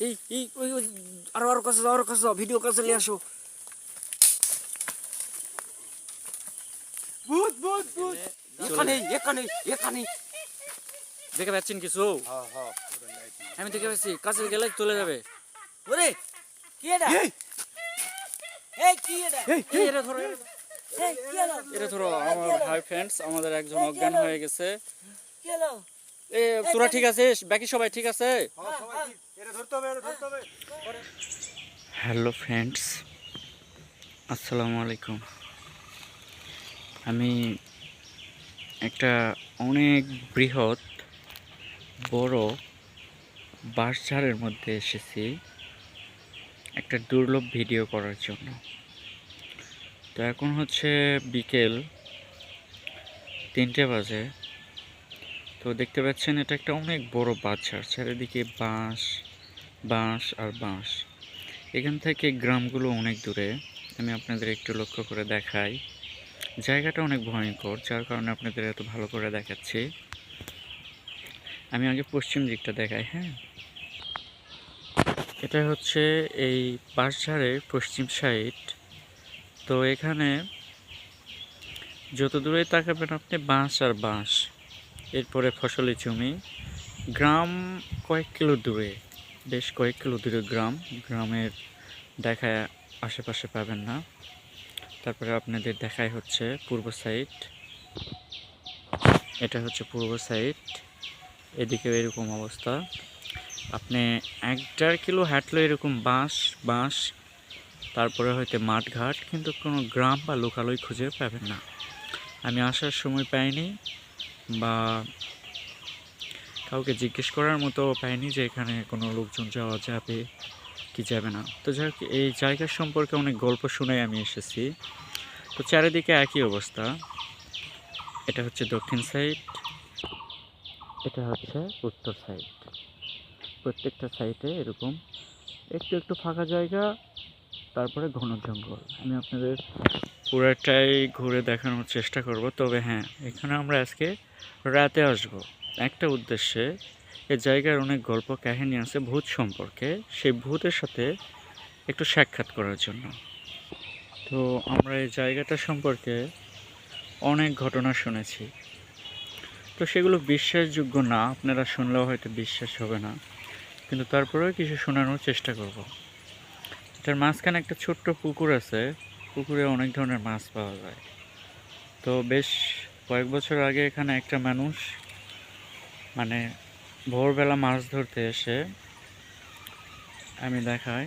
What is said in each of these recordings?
এই এই ওই ওই আরও আরও কাছে যাও আরও কাছে যাও ভিডিও কাছে নিয়ে আসো। ভূত ভূত ভূত। এখানে এখানে এখানে। দেখে পাচ্ছেন কিছু? হ্যাঁ হ্যাঁ আমি দেখে পাচ্ছি কাছে গেলে চলে যাবে। ওরে কি এটা? এই! এই কি এটা? এই এই, এটা ধরো এটা- আমার হাই ফ্রেন্ডস আমাদের একজন অজ্ঞান হয়ে গেছে। কি হলো এ তোরা ঠিক আছিস বাকি সবাই ঠিক আছে? হ্যাঁ হ্যালো ফ্রেন্ডস আসসালামু আলাইকুম। আমি একটা অনেক বৃহৎ বড় বাঁশঝাড়ের মধ্যে এসেছি একটা দুর্লভ ভিডিও করার জন্য। তো এখন হচ্ছে বিকেল তিনটে বাজে। তো দেখতে পাচ্ছেন, এটা একটা অনেক বড় বাঁশঝাড় চারিদিকে বাঁশ বাঁশ আর বাঁশ। এখান থেকে গ্রামগুলো অনেক দূরে, আমি আপনাদের একটু লক্ষ্য করে দেখাই। জায়গাটা অনেক ভয়ঙ্কর, যার কারণে আপনাদের এত ভালো করে দেখাচ্ছি। আমি আগে পশ্চিম দিকটা দেখাই হ্যাঁ? এটা হচ্ছে এই বাঁশঝাড়ের পশ্চিম সাইড। তো এখানে যত দূরে তাকাবেন আপনি, বাঁশ আর বাঁশ। এরপরে ফসলি জমি। গ্রাম কয়েক কিলো দূরে, বেশ কয়েক কিলো দূরে গ্রাম। গ্রামের দেখা আশেপাশে পাবেন না। তারপরে আপনাদের দেখাই হচ্ছে পূর্ব সাইড এটা হচ্ছে পূর্ব সাইড এদিকেও এরকম অবস্থা। আপনি এক দেড় কিলো হাঁটলে এরকম বাঁশ বাঁশ, তারপরে হয়তো মাঠঘাট, কিন্তু কোনো গ্রাম বা লোকালয় খুঁজে পাবেন না। আমি আসার সময় পাইনি। বা কাউকে জিজ্ঞেস করার মতো পাইনি যে এখানে কোনো লোকজন যাওয়া যাবে কি যাবে না। তো যাই এই জায়গার সম্পর্কে অনেক গল্প শুনে আমি এসেছি। তো চারিদিকে একই অবস্থা। এটা হচ্ছে দক্ষিণ সাইড। এটা হচ্ছে উত্তর সাইড। প্রত্যেকটা সাইডে এরকম একটু একটু ফাঁকা জায়গা, তারপরে ঘন জঙ্গল। আমি আপনাদের পুরাটাই ঘুরে দেখানোর চেষ্টা করব। তবে হ্যাঁ এখানে আমরা আজকে রাতে আসব। একটা উদ্দেশ্যে এ জায়গার অনেক গল্প কাহিনী আছে ভূত সম্পর্কে। সেই ভূতের সাথে একটু সাক্ষাৎ করার জন্য। তো আমরা এই জায়গাটা সম্পর্কে অনেক ঘটনা শুনেছি। তো সেগুলো বিশ্বাসযোগ্য না, আপনারা শুনলেও হয়তো বিশ্বাস হবে না। কিন্তু তারপরেও কিছু শোনানোর চেষ্টা করব। এটার মাঝখানে একটা ছোট্ট পুকুর আছে। পুকুরে অনেক ধরনের মাছ পাওয়া যায়। তো বেশ কয়েক বছর আগে এখানে একটা মানুষ মানে ভোরবেলা মাছ ধরতে এসে আমি দেখাই।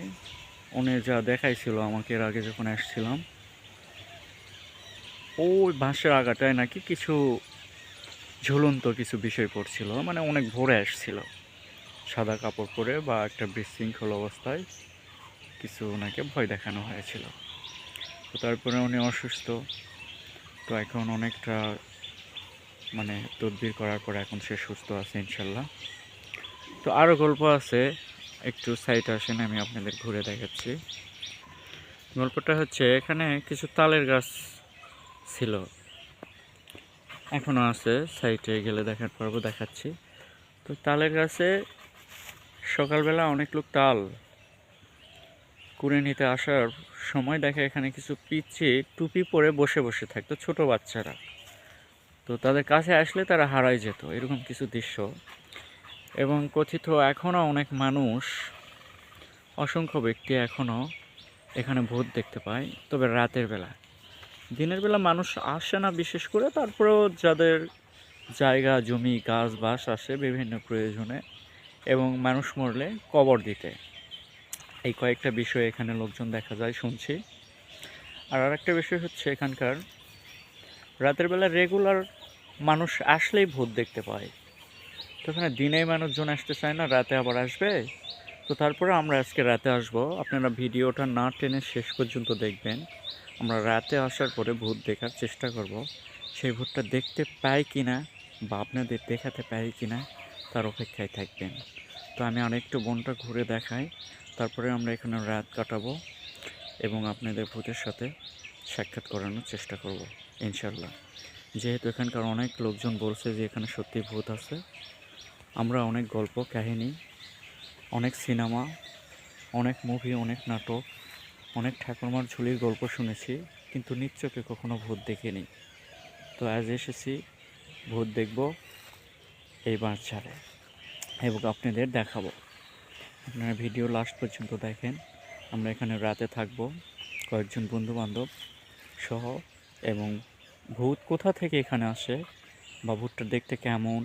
উনি যা দেখাইছিল আমাকে এর আগে যখন আসছিলাম, ওই বাঁশের আগাটায় নাকি কিছু ঝুলন্ত কিছু বিষয় পড়ছিল মানে অনেক ভোরে আসছিল। সাদা কাপড় পরে বা একটা বিশৃঙ্খল অবস্থায় কিছু ওনাকে ভয় দেখানো হয়েছিল। তো তারপরে উনি অসুস্থ। তো এখন অনেকটা মানে তদবির করার পর এখন সে সুস্থ আছে ইনশাল্লাহ। তো আরও গল্প আছে, একটু সাইড আসেন, আমি আপনাদের ঘুরে দেখাচ্ছি। গল্পটা হচ্ছে, এখানে কিছু তালের গাছ ছিল। এখনও আছে সাইটে গেলে দেখার পর্ব দেখাচ্ছি। তো তালের গাছে সকালবেলা অনেক লোক তাল কুড়ে নিতে আসার সময় দেখে এখানে কিছু পিচ্ছে টুপি পরে বসে বসে থাকতো, ছোট বাচ্চারা। তো তাদের কাছে আসলে তারা হারাই যেত, এরকম কিছু দৃশ্য। এবং কথিত এখনও অনেক মানুষ, অসংখ্য ব্যক্তি এখনও এখানে ভূত দেখতে পায়, তবে রাতের বেলা। দিনের বেলা মানুষ আসে না বিশেষ করে, তারপরেও যাদের জায়গা, জমি, গাছ, বাস আসে বিভিন্ন প্রয়োজনে, এবং মানুষ মরলে কবর দিতে। এই কয়েকটা বিষয় এখানে লোকজন দেখা যায়, শুনছি। আর আরেকটা বিষয় হচ্ছে এখানকার, রাতের বেলা রেগুলার মানুষ আসলেই ভূত দেখতে পায়। তো এখানে দিনে মানুষজন আসতে চায় না, রাতে আবার আসবে। তো তারপরে আমরা আজকে রাতে আসব। আপনারা ভিডিওটা না টেনে শেষ পর্যন্ত দেখবেন। আমরা রাতে আসার পরে ভূত দেখার চেষ্টা করব। সেই ভূতটা দেখতে পাই কি না বা আপনাদের দেখাতে পাই কি না তার অপেক্ষায় থাকবেন। তো আমি আরেকটু বনটা ঘুরে দেখাই। তারপরে আমরা এখানে রাত কাটাবো এবং আপনাদের ভূতের সাথে সাক্ষাৎ করানোর চেষ্টা করব ইনশাল্লাহ যেহেতু এখানকার অনেক লোকজন বলছে যে এখানে সত্যি ভূত আছে, আমরা অনেক গল্প, কাহিনী, অনেক সিনেমা, অনেক মুভি, অনেক নাটক, অনেক ঠাকুরমার ঝুলির গল্প শুনেছি, কিন্তু চোখে কখনো ভূত দেখিনি। তো আজ এসেছি, ভূত দেখব এই বাচ্চারে এবং আপনাদের দেখাবো। আপনারা ভিডিও লাস্ট পর্যন্ত দেখেন। আমরা এখানে রাতে থাকব। কয়েকজন বন্ধু বান্ধব সহ এবং ভূত কোথা থেকে এখানে আসে বা ভূতটা দেখতে কেমন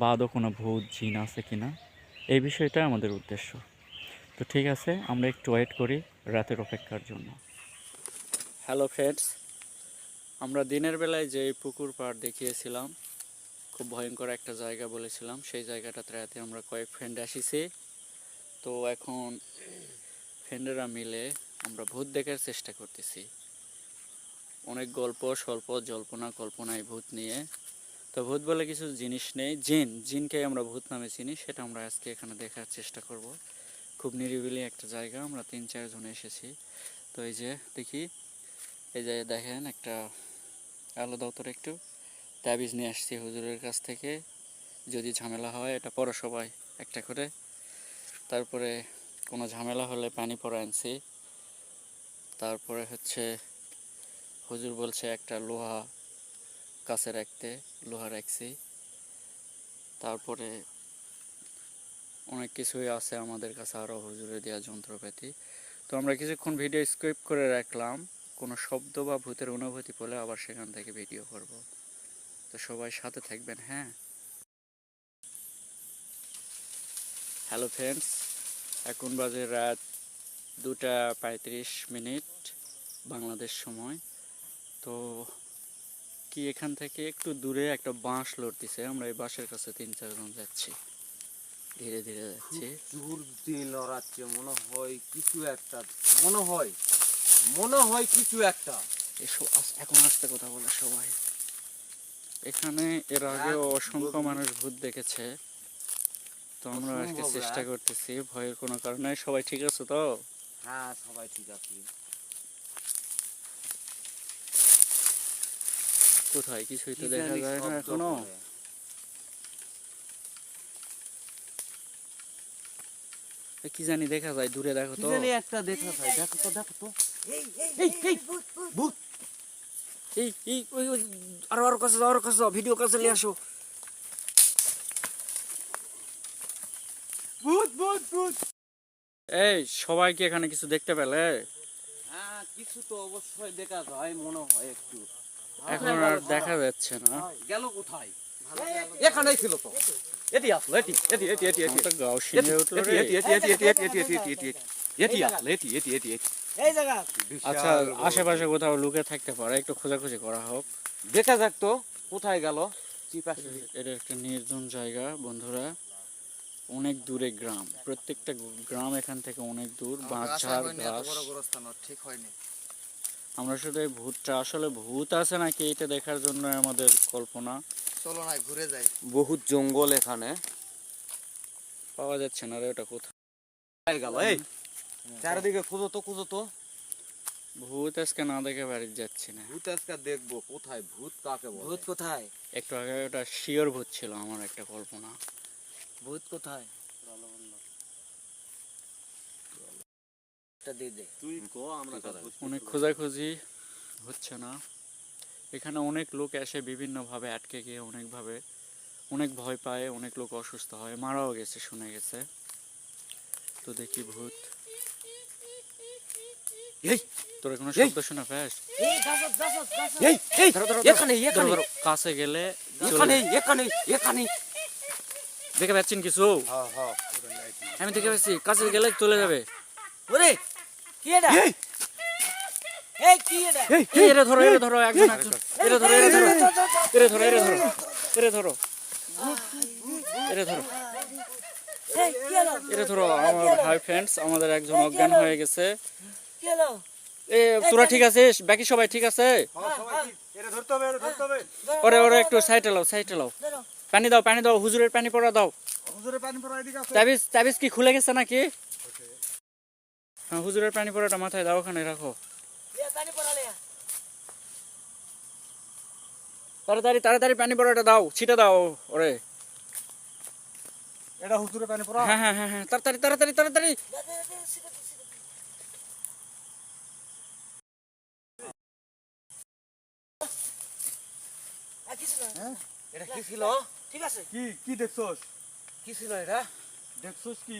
বা আদৌ কোনো ভূত, জিন আছে কি না এই বিষয়টা আমাদের উদ্দেশ্য। তো ঠিক আছে, আমরা একটু ওয়েট করি রাতের অপেক্ষার জন্য। হ্যালো ফ্রেন্ডস আমরা দিনের বেলায় যে পুকুর পাড় দেখিয়েছিলাম, খুব ভয়ঙ্কর একটা জায়গা বলেছিলাম, সেই জায়গাটাতে রাতে আমরা কয়েক ফ্রেন্ড আসিছি তো এখন ফ্রেন্ডেরা মিলে আমরা ভূত দেখার চেষ্টা করতেছি। অনেক গল্প, স্বল্প জল্পনা, কল্পনায় ভূত নিয়ে। তো ভূত বলে কিছু জিনিস নেই। জিন, জিনকে আমরা ভূত নামে চিনি, সেটা আমরা আজকে এখানে দেখার চেষ্টা করব। খুব নিরিবিলি একটা জায়গা, আমরা তিন চারজন এসেছি। তো এই যে, দেখি, এই যে দেখেন একটা আলো দাও তোর একটু। তাবিজ নিয়ে আসছি হুজুরের কাছ থেকে। যদি ঝামেলা হয়, এটা পরে সবাই একটা করে। তারপরে কোনো ঝামেলা হলে পানি পরে আনছি। তারপরে হচ্ছে হুজুর বলছে একটা লোহা কাছে রাখতে, লোহা রাখছি। তারপরে অনেক কিছুই আছে আমাদের কাছে আরও হুজুরে দেওয়া যন্ত্রপাতি। তো আমরা কিছুক্ষণ ভিডিও স্কিপ করে রাখলাম, কোনো শব্দ বা ভূতের অনুভূতি পেলে আবার সেখান থেকে ভিডিও করব। তো সবাই সাথে থাকবেন হ্যাঁ? হ্যালো ফ্রেন্ডস এখন বাজে রাত দুটা পঁয়ত্রিশ মিনিট বাংলাদেশ সময়। তো কি এখান থেকে একটু দূরে একটা বাঁশ লড়তেছে। আমরা এই বাঁশের কাছে তিন চারজন যাচ্ছি। ধীরে ধীরে যাচ্ছি। জোর দিয়ে লড়াচ্ছে। মনে হয় কিছু একটা মনে হয় মনে হয় কিছু একটা। এসো এখন আসতে কথা বলে সবাই। এখানে এর আগে অসংখ্য মানুষ ভূত দেখেছে। তো আমরা আজকে চেষ্টা করতেছি ভয়ের কোনো কারণে সবাই ঠিক আছে তো? হ্যাঁ সবাই ঠিক আছে। কোথায়? কিছুই তো কি দেখা জানি যায় না এখনও। কি জানি দেখা যায় দূরে দেখো তো। জানি একটা দেখা যায়। দেখো তো দেখো তো। এই এই এই, এই। ভূত। এই এই ওই ওই আরও আরও কাছে যাও, আরও কাছে যাও, ভিডিও কাছে নিয়ে আসো ভূত ভূত ভূত এই সবাই কি এখানে কিছু দেখতে পেলে হ্যাঁ কিছু তো অবশ্যই দেখা যায় মনে হয় একটু এখন আর দেখা যাচ্ছে না গেল কোথায় এখানেই ছিল তো এটি আসলো এটি এটি এটি এটি এটি গাও উঠল রে এটি এটি এটি এটি এটি এটি এটি এটি এটি আসলো এটি এটি এটি এটি এই জায়গা আচ্ছা আশেপাশে কোথাও লুকে থাকতে পারে একটু খোঁজাখুঁজি করা হোক দেখা যাক তো কোথায় গেল চিপাশে এটা একটা নির্জন জায়গা বন্ধুরা অনেক দূরে গ্রাম প্রত্যেকটা গ্রাম এখান থেকে অনেক দূর বাঁচঝাড় ঘাস ঠিক হয়নি। আমরা শুধু এই ভূতটা আসলে ভূত আছে নাকি এটা দেখার জন্য আমাদের কল্পনা? চলো না ঘুরে যাই। বহুত জঙ্গল এখানে। পাওয়া যাচ্ছে না রে ওটা কোথায়? কোথায় গেল এই। চারিদিকে খুঁজো তো খুঁজো তো। ভূত আজকে না দেখে বাড়ি যাচ্ছি না। ভূত আজকে দেখব কোথায়? ভূত কাকে বলে? ভূত কোথায়? একটু আগে ওটা শিওর ভূত ছিল আমার একটা কল্পনা। ভূত কোথায়? এটা দিয়ে দে। তুই কো আমরা অনেক খোঁজাখুঁজি হচ্ছে না। এখানে অনেক লোক এসে বিভিন্নভাবে আটকে গিয়ে অনেকভাবে অনেক ভয় পায় অনেক লোক অসুস্থ হয়। মারাও গেছে শুনে গেছে। তো দেখি ভূত। এই! তোরা কোনো শব্দ শোনা পাস কাছে গেলে এখানে এখানে এখানে দেখে পাচ্ছেন কিছু? হ্যাঁ হ্যাঁ। আমি দেখে পাচ্ছি কাছে গেলে চলে যাবে। ওরে কি এটা? এই। এই কি এটা? এই এই, এরে ধরো এরে ধরো একজন একজন। এরে ধরো এরে ধরো। এরে ধরো এরে ধরো। এরে ধরো। এরে ধরো। এই কি হলো এরে ধরো আমার ফ্রেন্ডস আমাদের একজন অজ্ঞান হয়ে গেছে। এ তোরা ঠিক আছিস? বাকি সবাই ঠিক আছে? হবে ওরে ওরে একটু সাইডে লাও সাইডে লাও। পানি দাও পানি দাও হুজুরের পানি পড়া দাও। হুজুরের পানি পড়া এদিকে আছে। তাবিজ তাবিজ কি খুলে গেছে নাকি? হ্যাঁ হুজুরের পানি পড়াটা মাথায় দাও ওখানে রাখো পানি তাড়াতাড়ি তাড়াতাড়ি পানি পড়াটা দাও ছিটা দাও ওরে এটা হুজুরে তানি পড়া হ্যাঁ হ্যাঁ হ্যাঁ হ্যাঁ তাড়াতাড়ি তাড়াতাড়ি তাড়াতাড়ি। হ্যাঁ? এটা কি ছিল? ঠিক আছে? কি কি দেখছস? কি ছিল এটা?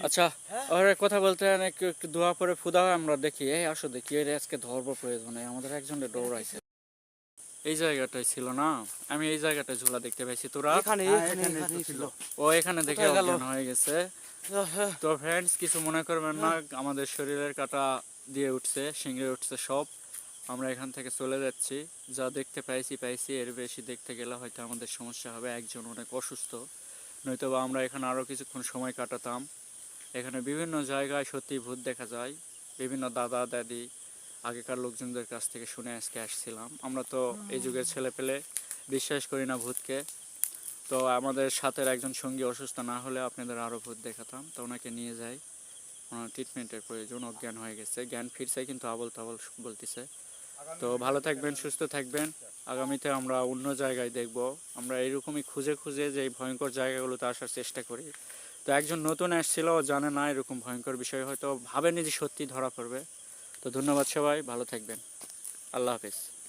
আচ্ছা হ্যাঁ? ওরে কথা বলতে অনেক দোয়া পরে ফুদা আমরা দেখি। এই আসো দেখি এর আজকে ধরবো প্রয়োজনে আমাদের একজনের দৌড়াইছে। এই জায়গাটাই ছিল না? আমি এই জায়গাটায় ঝোলা দেখতে পাইছি তোরা? এখানে হ্যাঁ, ও এখানে দেখে? অজ্ঞান হয়ে গেছে। তো ফ্রেন্ডস কিছু মনে করবেন না আমাদের শরীরের কাটা দিয়ে উঠছে শিংড়ে উঠছে সব। আমরা এখান থেকে চলে যাচ্ছি। যা দেখতে পাইছি পাইছি এর বেশি দেখতে গেলে হয়তো আমাদের সমস্যা হবে। একজন অনেক অসুস্থ। নয়তো বা আমরা এখানে আরও কিছুক্ষণ সময় কাটাতাম। এখানে বিভিন্ন জায়গায় সত্যি ভূত দেখা যায়। বিভিন্ন দাদা দাদি আগেকার লোকজনদের কাছ থেকে শুনে আজকে আসছিলাম। আমরা তো এই যুগের ছেলে পেলে বিশ্বাস করি না ভূতকে। তো আমাদের সাথের একজন সঙ্গী অসুস্থ না হলে আপনাদের আরও ভূত দেখাতাম। তো ওনাকে নিয়ে যাই। ওনার ট্রিটমেন্টের প্রয়োজন। অজ্ঞান হয়ে গেছে। জ্ঞান ফিরছে কিন্তু আবল তাবল বলতেছে। তো ভালো থাকবেন, সুস্থ থাকবেন। আগামীতে আমরা অন্য জায়গায় দেখব। আমরা এরকমই খুঁজে খুঁজে যে ভয়ঙ্কর জায়গাগুলোতে আসার চেষ্টা করি। তো একজন নতুন আসছিল জানে না এরকম ভয়ঙ্কর বিষয়, হয়তো ভাবেনি যে সত্যি ধরা পড়বে। তো ধন্যবাদ সবাই, ভালো থাকবেন। আল্লাহ হাফিজ।